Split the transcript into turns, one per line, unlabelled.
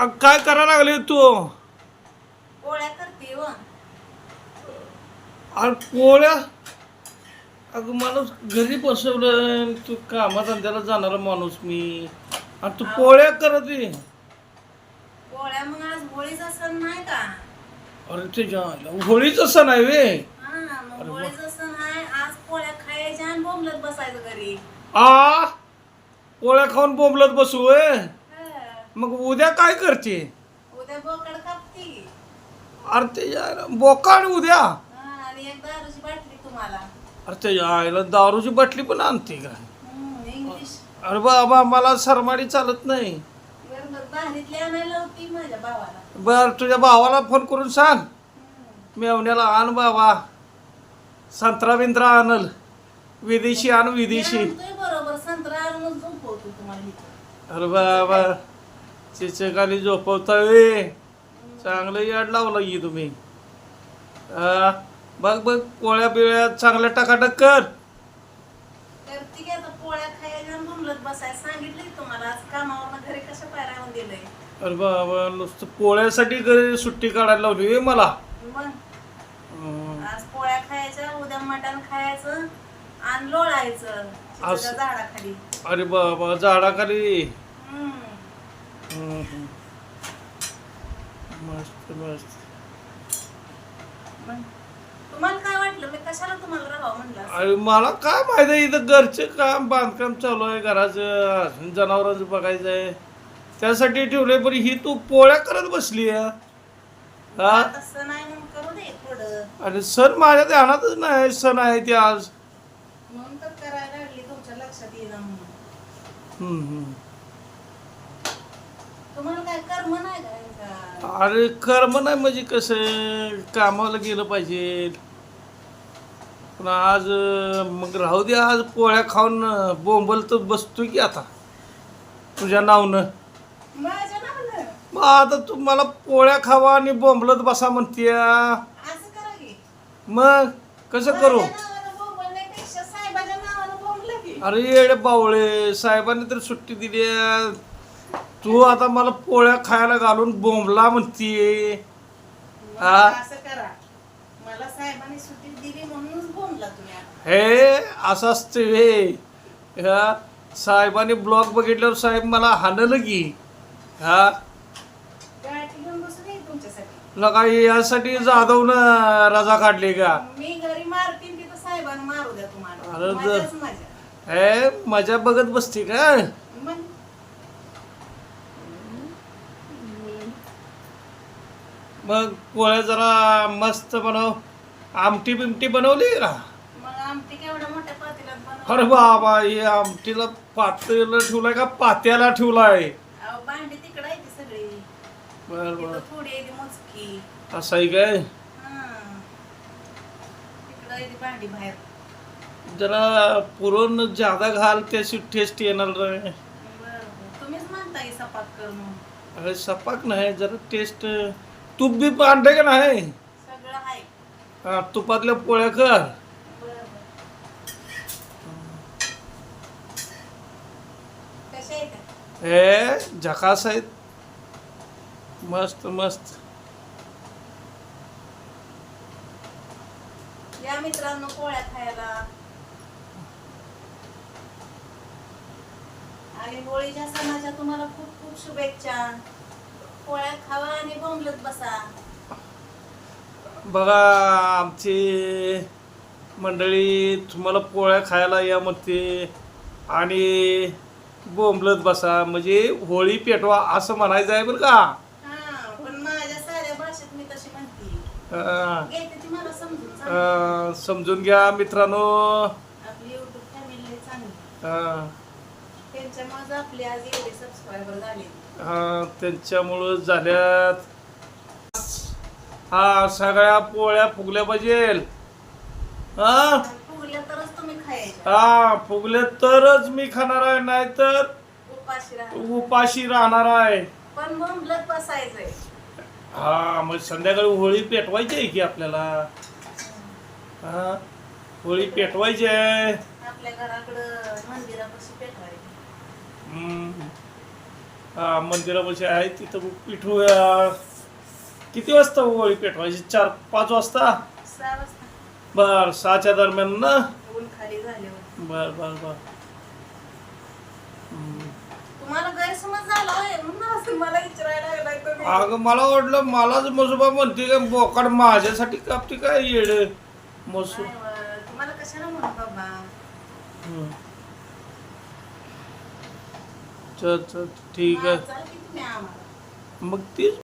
अग, काय करा लागले तू?
पोळ्या करते व.
अरे पोळ्या? अगं माणूस घरी बसवलं तू कामाधंद्याला जाणारा माणूस मी. आणि तू पोळ्या करत आहे.
पोळ्या मग आज होळीचा सण नाही का?
अरे तुझ्या होळीच सण आहे वे.
हा मग होळीचा सण आहे. आज पोळ्या खायच्या आणि बोंबलत बसायचं घरी.
आ? पोळ्या खाऊन बोंबलत बसू. मग उद्या काय करते?
उद्या बोकड कापती.
अरे ते बोकाड उद्या.
हा, आणि एक दारूची बाटली तुम्हाला.
अरे ते आईला दारूची बाटली पण आणते का?
हम्म, इंग्लिश
अरे बाबा मला सरमाडी चालत नाही.
बरं बरं बाहेरीतली आणायला होती माझ्या भावाला.
बर तुझ्या भावाला फोन करून सांग. मेवण्याला आण बाबा. संत्रा बिंत्रा आणल. विदेशी आण विदेशी.
बरोबर संत्रा आणूनच झोपवतो तुम्हाला इथं.
अरे बाबा. चिचे खाली झोपवताय. चांगलं याड लावलं की तुम्ही. बघ बघ पोळ्या बिळ्या चांगल्या टाकाटक कर.
तर ती काय आता पोळ्या खायच्या आणि बोंबलत बसायला सांगितलंय तुम्हाला. आज कामावर घरी कसं पायरावून दिलंय
अरे बाबा नुसतं पोळ्यासाठी घरी सुट्टी काढायला लावली मला.
मग. आज पोळ्या खायच्या उद्या मटण खायचं आणि लोळायचं. चिचेच्या
असं.
झाडाखाली.
अरे बाबा झाडाखाली.
हम्म.
मस्त मस्त
मग तुम्हाला काय वाटलं मी कशाला तुम्हाला राहावं म्हणलं असं?
अरे मला काय माहिती आहे, इथं घरचे काम बांधकाम चालू आहे घराचं अजून जनावरांचं बघायचं आहे त्यासाठी ठेवलंय पण ही तू पोळ्या करत बसली आहे. हा
तसं नाही म्हणून करू दे थोडं
आणि सण माझ्या ध्यानातच नाही सण आहे ते आज
म्हणून तर करायला लागली तुमच्या लक्षात येईना म्हणून
हम्म, हम्म.
तुम्हाला काय कर्म नाही का
अरे कर्म नाही म्हणजे कसं? कामाला गेलं पाहिजे. पण आज मग राहू दे आज पोळ्या खाऊन बोंबल तर बसतोय की आता. तुझ्या नावनं.
माझ्या नावानं?
मग आता तू मला पोळ्या खावा आणि बोंबलत बसा म्हणते
असं करा की.
मग कसं करू?
माझ्या नावानं बोंबलण्यापेक्षा साहेबाच्या नावानं बोंबलं की.
अरे येडे बावळे साहेबांनी तर सुट्टी दिली आहे. तू आता मला पोळ्या खायला घालून बोंबला म्हणतीये
मग
हा?
असं करा. मला साहेबांनी सुट्टी दिली म्हणूनच बोंबला तुम्ही आता.
हे असं असते हे. ह्या साहेबांनी ब्लॉग बघितल्यावर साहेब मला हाणलं की. हा?
गाठी घेऊन तुमच्यासाठी.
काय यासाठी जाधवनं रजा काढली का?
मी घरी मारतील तिथं साहेबांना मारू द्या तुम्हाला.
अरे हे मजा बघत बसते का?
मग
पोळ्या जरा मस्त बनव. आमटी बिमटी बनवली का? अरे बाबा हे आमटीला पातेला ठेवलाय का? पात्याला ठेवलाय. बर बर. असं आहे काय? जरा पुरण जादा घाल त्याची टेस्ट येणार रे अरे सपाक नाही जरा टेस्ट तूप बी आणते का नाही? हा तुपातल्या पोळ्या कर? हे झकास आहेत. मस्त मस्त.
या मित्रांनो पोळ्या खायला. आणि होळीच्या सणाच्या तुम्हाला खूप खूप शुभेच्छा. पोळ्या खावा आणि बोंबलत बसा.
बघा आमची मंडळी तुम्हाला पोळ्या खायला या म्हणते आणि बोंबलत बसा. म्हणजे होळी पेटवा असं म्हणायचं आहे बरं का?
हा पण माझ्या साऱ्या भाषेत मी तशी म्हणते.
अं,
घेते ती मला समजून सांग.
अं, समजून घ्या मित्रांनो.
आपली युट्यूब फॅमिली चांगली.
अं,
त्यांच्यामुळे आपले आज एवढे सबस्क्रायबर झाले
त्यांच्यामुळं झाल्यात. हा सगळ्या पोळ्या फुगल्या पाहिजे हा?
फुगल्या तरच तुम्ही
हा फुगले तरच मी खाणार आहे नाहीतर
उपाशी राहा
उपाशी राहणार आहे.
पण बोंबलत बसायचंय.
हा मग संध्याकाळी होळी पेटवायची आहे की आपल्याला? हा होळी पेटवायची आहे.
आपल्या घराकडं मंदिरापाशी पेटवायचं.
हम्म. हा मंदिरापाशी आहे तिथं पिठवूया किती वाजता होळी पेटवायची चार पाच वाजता? बर सहाच्या दरम्यान ना? बर बर बर.
तुम्हाला गैरसमज झाला मला विचारायला
अगं मला वाटलं मलाच मसोबा म्हणते का बोकाड माझ्यासाठी कापते काय येड? मसू
तुम्हाला कशाला म्हणू बाबा?
चल चल ठीक आहे. मग तीच